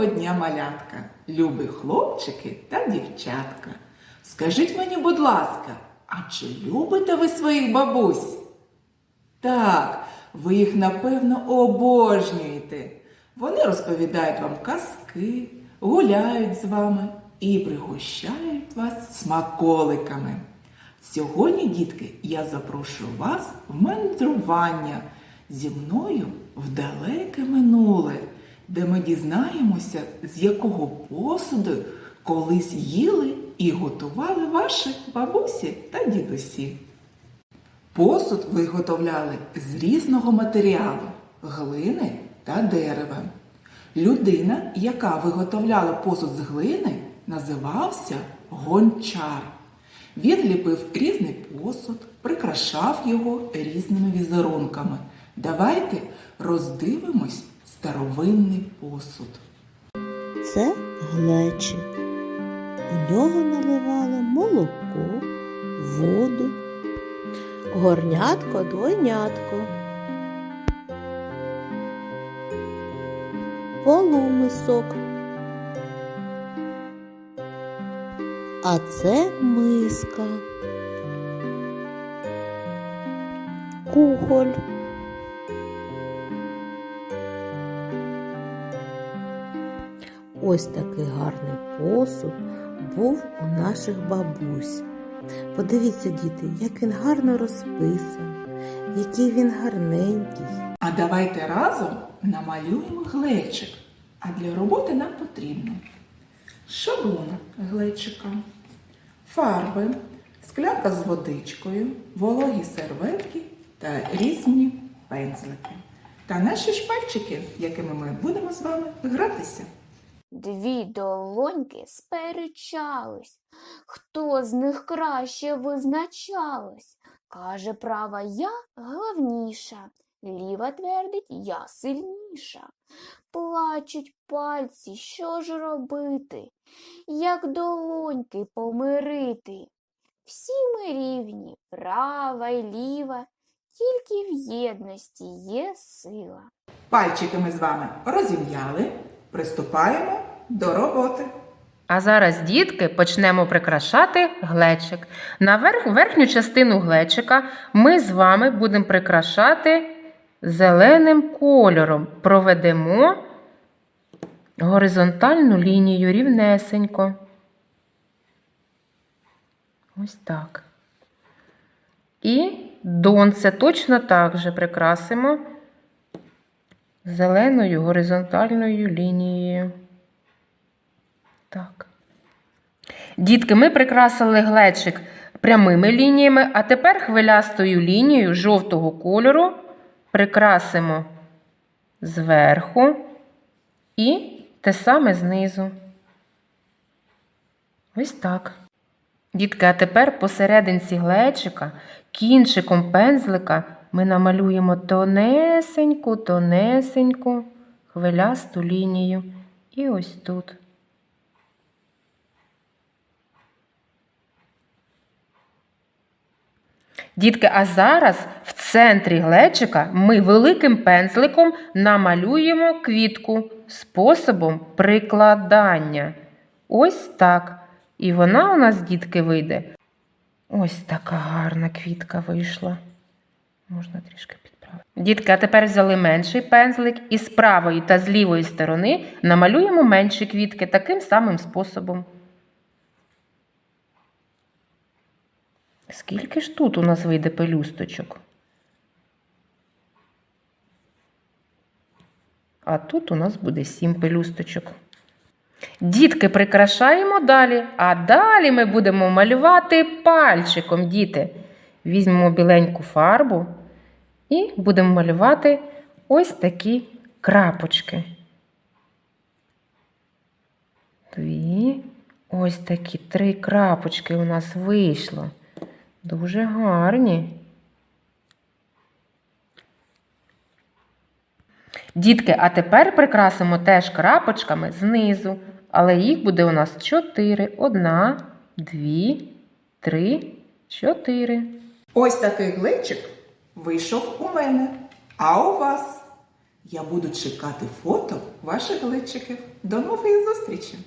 Доброго дня, малятка, любі хлопчики та дівчатка. Скажіть мені, будь ласка, а чи любите ви своїх бабусь? Так, ви їх напевно обожнюєте. Вони розповідають вам казки, гуляють з вами і пригощають вас смаколиками. Сьогодні, дітки, я запрошую вас в мандрування зі мною в далеке минуле, де ми дізнаємося, з якого посуду колись їли і готували ваші бабусі та дідусі. Посуд виготовляли з різного матеріалу глини та дерева. Людина, яка виготовляла посуд з глини, називався гончар. Він ліпив різний посуд, прикрашав його різними візерунками. Давайте роздивимось старовинний посуд. Це глечик. У нього наливали молоко, воду, горнятко двойнятко, полумисок. А це миска. Кухоль. Ось такий гарний посуд був у наших бабусь. Подивіться, діти, як він гарно розписаний, який він гарненький. А давайте разом намалюємо глечик. А для роботи нам потрібно шаблон глечика, фарби, склянка з водичкою, вологі серветки та різні пензлики. Та наші шпальчики, якими ми будемо з вами гратися. Дві долоньки сперечались, хто з них краще визначалась. Каже права я головніша, ліва твердить я сильніша. Плачуть пальці, що ж робити, як долоньки помирити. Всі ми рівні, права й ліва, тільки в єдності є сила. Пальчики ми з вами розім'яли, приступаємо до роботи. А зараз, дітки, почнемо прикрашати глечик. На верх, верхню частину глечика ми з вами будемо прикрашати зеленим кольором. Проведемо горизонтальну лінію рівнесенько. Ось так. І донце точно так же прикрасимо зеленою горизонтальною лінією. Так. Дітки, ми прикрасили глечик прямими лініями, а тепер хвилястою лінією жовтого кольору прикрасимо зверху і те саме знизу. Ось так. Дітки, а тепер посерединці глечика, кінчиком пензлика ми намалюємо тонесеньку, тонесеньку хвилясту лінію. І ось тут. Дітки, а зараз в центрі глечика ми великим пензликом намалюємо квітку способом прикладання. Ось так. І вона у нас, дітки, вийде. Ось така гарна квітка вийшла. Можна трішки підправити. Дітки, а тепер взяли менший пензлик і з правої та з лівої сторони намалюємо менші квітки таким самим способом. Скільки ж тут у нас вийде пелюсточок? А тут у нас буде сім пелюсточок. Дітки прикрашаємо далі, а далі ми будемо малювати пальчиком, діти. Візьмемо біленьку фарбу і будемо малювати ось такі крапочки. Дві. Ось такі три крапочки у нас вийшло. Дуже гарні. Дітки, а тепер прикрасимо теж крапочками знизу, але їх буде у нас чотири. Одна, дві, три, чотири. Ось такий глечик вийшов у мене. А у вас? Я буду чекати фото ваших глечиків. До нової зустрічі!